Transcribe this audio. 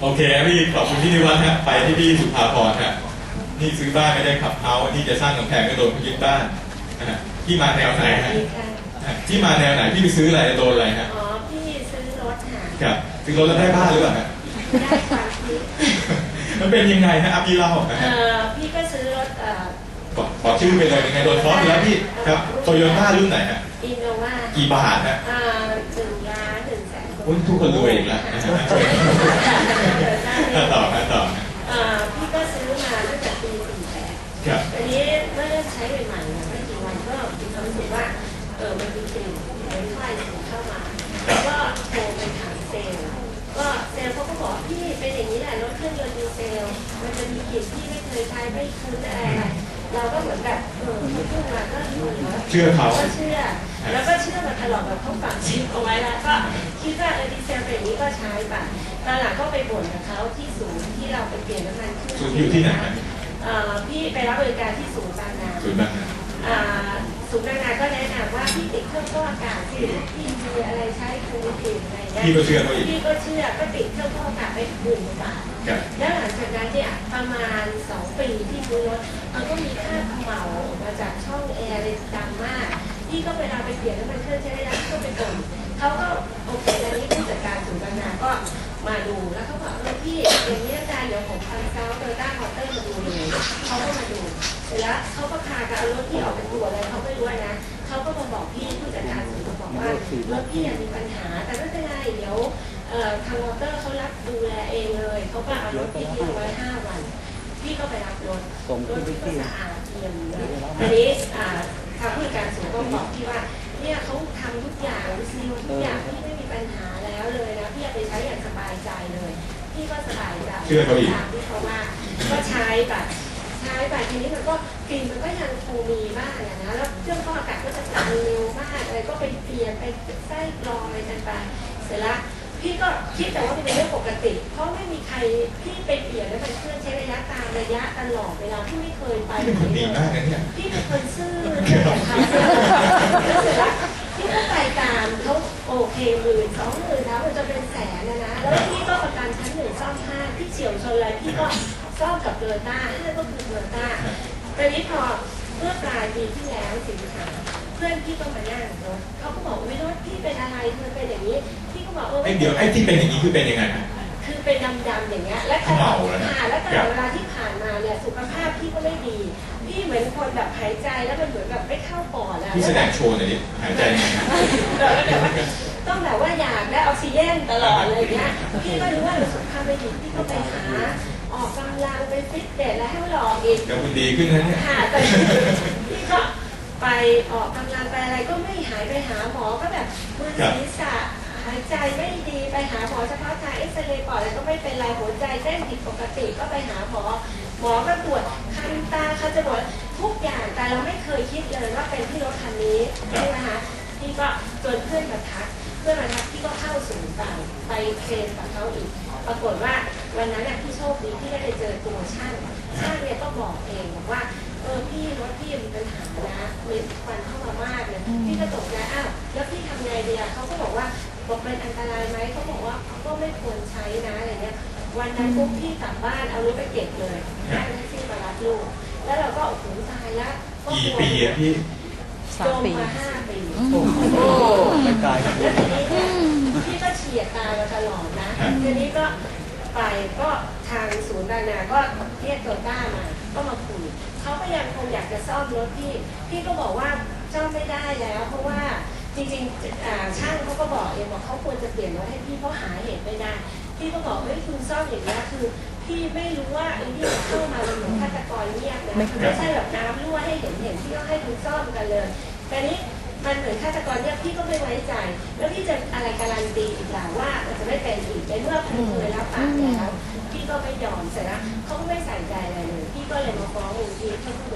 โอเคพี่ขอบคุณพี่นิวัฒน์ฮะไปที่พี่สุภาพรฮะนี่ซื้อบ้านไม่ได้ขับเฮาส์ที่จะสร้างกำแพงก็โดนพี่ยึดบ้านนะฮะที่มาแนวไหนฮะดีค่ะฮะที่มาแนวไหนพี่ไปซื้ออะไรโดนอะไรฮะอ๋อ พี่ซื้อรถค่ะครับซื้อรถแล้วได้บ้านหรือเปล่าฮะ ได้ความคิดมันเป็นยังไงฮะอะพี่เล่านะเอ่ฮะอพี่ก็ซื้อรถเอ่อบอกบอกชื่อไปเลยยังไงโดนฟ้องอยู่แล้วพี่ครับโตโยต้ารุ่นไหนฮะอินโนวากี่บาทฮะเอ่อ อ้ยทุกคนรวยอีกแล้วนะต่อฮะต่อฮะอ่อพี่ก็ซื้อมาตั้งแต่ปี48ครับอันนี้เมื่อเริ่มใช้ใหม่ๆเนี่ยไม่กี่วันก็มีความรู้สึกว่าเออมันมีกลิ่นเหมือนไฟสูงเข้ามาแล้วก็โทรไปถามเซลล์ก็เซลล์เขาก็บอกพี่เป็นอย่างนี้แหละรถเครื่องยนต์ดีเซลมันจะมีกลิ่นที่ไม่เคยใช้ไม่คุ้นอะไรเราก็เหมือนแบบเออเขาพูดมาก็เออเชื่อเขาก็เชื่อ แล้วก็เชื่อมาตลอดแบบเขาฝังชิปเอาไว้แล้วก็คิดว่าเออดีเซลเป็นอย่างนี้ก็ใช้ไปตอนหลังก็ไปบ่นกับเขาที่ศูนย์ที่เราไปเปลี่ยนน้ำมันเครื่องศูนย์อยู่ที่ไหนฮะเอ่อพี่ไปรับบริการที่ศูนย์บางนาศูนย์บางนาอ่าศูนย์บางนาก็แนะนำว่าพี่ติดเครื่องฟอกอากาศสิพี่มีอะไรใช้คูลิติอะไรเงี้ยพี่ก็เชื่อเขาอีกพี่ก็เชื่อก็ติดเครื่องฟอกอากาศไปหมื่นกว่าบาทครับแล้วหลังจากนั้นเนี่ยประมาณ2ปีที่ซื้อรถมันก็มีค่าเหมาออกมาจากช่องแอร์เลยดังมาก พี่ก็เวลาไปเปลี่ยนน้ำมันเครื่องใช้ได้แล้วก็ไปบ่นเขาก็โอเคแล้วนี้ผู้จัดการศูนย์บางนาก็มาดูแล้วเขาบอกเออพี่อย่างนี้อาจารย์เดี๋ยวผมพันเซลโตโยต้ามอเตอร์มาดูเลยเขาก็มาดูเสร็จแล้วเขาก็พากันเอารถที่ออกเป็นตัวอะไรเขาไม่รู้นะเขาก็มาบอกพี่ผู้จัดการศูนย์บอกว่ารถพี่มีปัญหา แต่ไม่เป็นไรเดี๋ยวเอ่อทางมอเตอร์เขารับดูแลเองเลยเขาก็เอารถพี่ทิ้งไว้ห้าวัน พี่ก็ไปรับรถส่งรขึ้ถนไปพี่ก็ที่สะอาดเยี่ยมเลยอันนี้ อ่าทางผู้จัดการศูนย์ก็บอกพี่ว่า เนี่ยเขาทำทุกอย่างซีลทุกอย่างพี่ไม่มีปัญหาแล้วเลยนะพี่เอาไปใช้อย่างสบายใจเลย พี่ก็สบายใจเชื่อเขาอีกตามที่เขาว่าก็ใช้แบบใช้ไปทีนี้มันก็กลิ่นมันก็ยังคงมีบ้างอะนะแล้วเครื่องฟอกอากาศก็จะจับเร็วมากอะไรก็ไปเปลี่ยนไปไส้กรองอะไรกันไปเสร็จแล้ว พี่ก็คิดแต่ว่ามันเป็นเรื่องปกติ เพราะไม่มีใครพี่ไปเปลี่ยนแล้วมันเครื่องใช้ระยะตามระยะตลอดเวลาที่ไม่เคยไปเป็นคนดีมากนะเนี่ยพี่เป็นคนซื่อเนี่ยค่ะแล้วเสร็จแล้วพี่ก็ไปตามเขาโอเคหมื่นสองหมื่นแล้วมันจะเป็นแสนนะนะแล้วพี่ก็ประกันชั้นหนึ่งซ่อมห้าพี่เฉียวชนอะไรพี่ก็ซ่อมกับโตโยต้าห้าก็คือโตโยต้าตอนนี้พอเมื่อปลายปีที่แล้วสิงหาเพื่อนพี่ก็มานั่งรถเขาก็บอกวิโรถพี่เป็นอะไรเธอเป็นอย่างนี้พี่ก็ บอกเออไอ้เดี๋ยวไอ้ที่เป็นอย่างนี้คือเป็นยังไงฮะคือเป็นดำๆอย่างเงี้ย และตลอดเมาแล้วนะ ค่ะและตลอดเวลาที่ผ่านมาเนี่ยสุขภาพพี่ก็ไม่ดี พี่เหมือนคนแบบหายใจแล้วมันเหมือนแบบไม่เข้าปอดอะ พี่แสดงโชว์หน่อยดิหายใจยังไงฮะแบบว่าต้องแบบว่าอยากได้ออกซิเจนตลอดเลยเงี้ย พี่ก็รู้ว่าเราสุขภาพไม่ดีพี่ก็ไปหา ออกกำลังไปฟิตเนสแล้วให้มันหลอกอีกเดี๋ยวคุณดีขึ้นนะเนี่ย ค่ะแต่พี่ก็ไปออกกำลังไปอะไรก็ไม่หายไปหาหมอก็แบบมือศีรษะหายใจไม่ดีไปหาหมอเฉพาะทางเอ็กซเรย์ปอดอะไรก็ไม่เป็นไรหัวใจเต้นผิดปกติก็ไปหาหมอ หมอก็ตรวจคันตาคันจมูกทุกอย่างแต่เราไม่เคยคิดเลยว่าเป็นที่รถคันนี้ใช่ไหมคะพี่ก็จนเพื่อนมาทักเพื่อนมาทักพี่ก็เข้าศูนย์ไปไปเทรนกับเขาอีก ปรากฏว่าวันนั้นน่ะพี่โชคดีที่ได้ไปเจอตัวช่างช่างเนี่ยก็บอกเองบอกว่าเออพี่รถพี่มีปัญหานะมีควันเข้ามามากเลยพี่ก็ตกใจอ้าวแล้วพี่ทำไงดีอะเขาก็บอกว่า บอกเป็นอันตรายไหมเขาบอกว่าก็ไม่ควรใช้นะอะไรเงี้ย วันนั้นปุ๊บพี่กลับบ้านเอารถไปเก็บเลยนั่งแท็กซี่มารับลูก แล้วเราก็โอ้โหตายละก็กี่ลัวปีอะพี่จมมาห้าปีโอ้โหไม่กายครับแล้วทีนี้เนี่ยพี่ก็เฉียดตายมาตลอดนะทีนี้ก็ไปก็ทางศูนย์บางนาก็เรียกโตต้ามา ก็มาคุยเขาก็ยังคงอยากจะซ่อมรถพี่ พี่ก็บอกว่าซ่อมไม่ได้แล้ว เพราะว่า จริงๆอ่าช่างเขาก็บอกเองบอกเขาควรจะเปลี่ยนรถให้พี่เพราะหาเหตุไม่ได้พี่ก็บอกเฮ้ยคุณซ่อมอย่างนี้ยคือพี่ไม่รู้ว่าไอ้ที่เข้ามามันเหมือนฆาตกรเงียบนะคือไม่ใช่แบบน้ำรั่วให้เห็นเห็นพี่ก็ให้คุณซ่อมกันเลยแต่นี้มันเหมือนฆาตกรเนี่ยพี่ก็ไม่ไว้ใจ แล้วพี่จะอะไรการันตีอีกล่ะว่ามันจะไม่เป็นอีกในเมื่อคุณเคยรับปากแล้วพี่ก็ไม่ยอมเสร็จแล้วเขาก็ไม่ใส่ใจอะไรเลยพี่ก็เลยมาฟ้องมูลที่เพื่อผู้บริโภค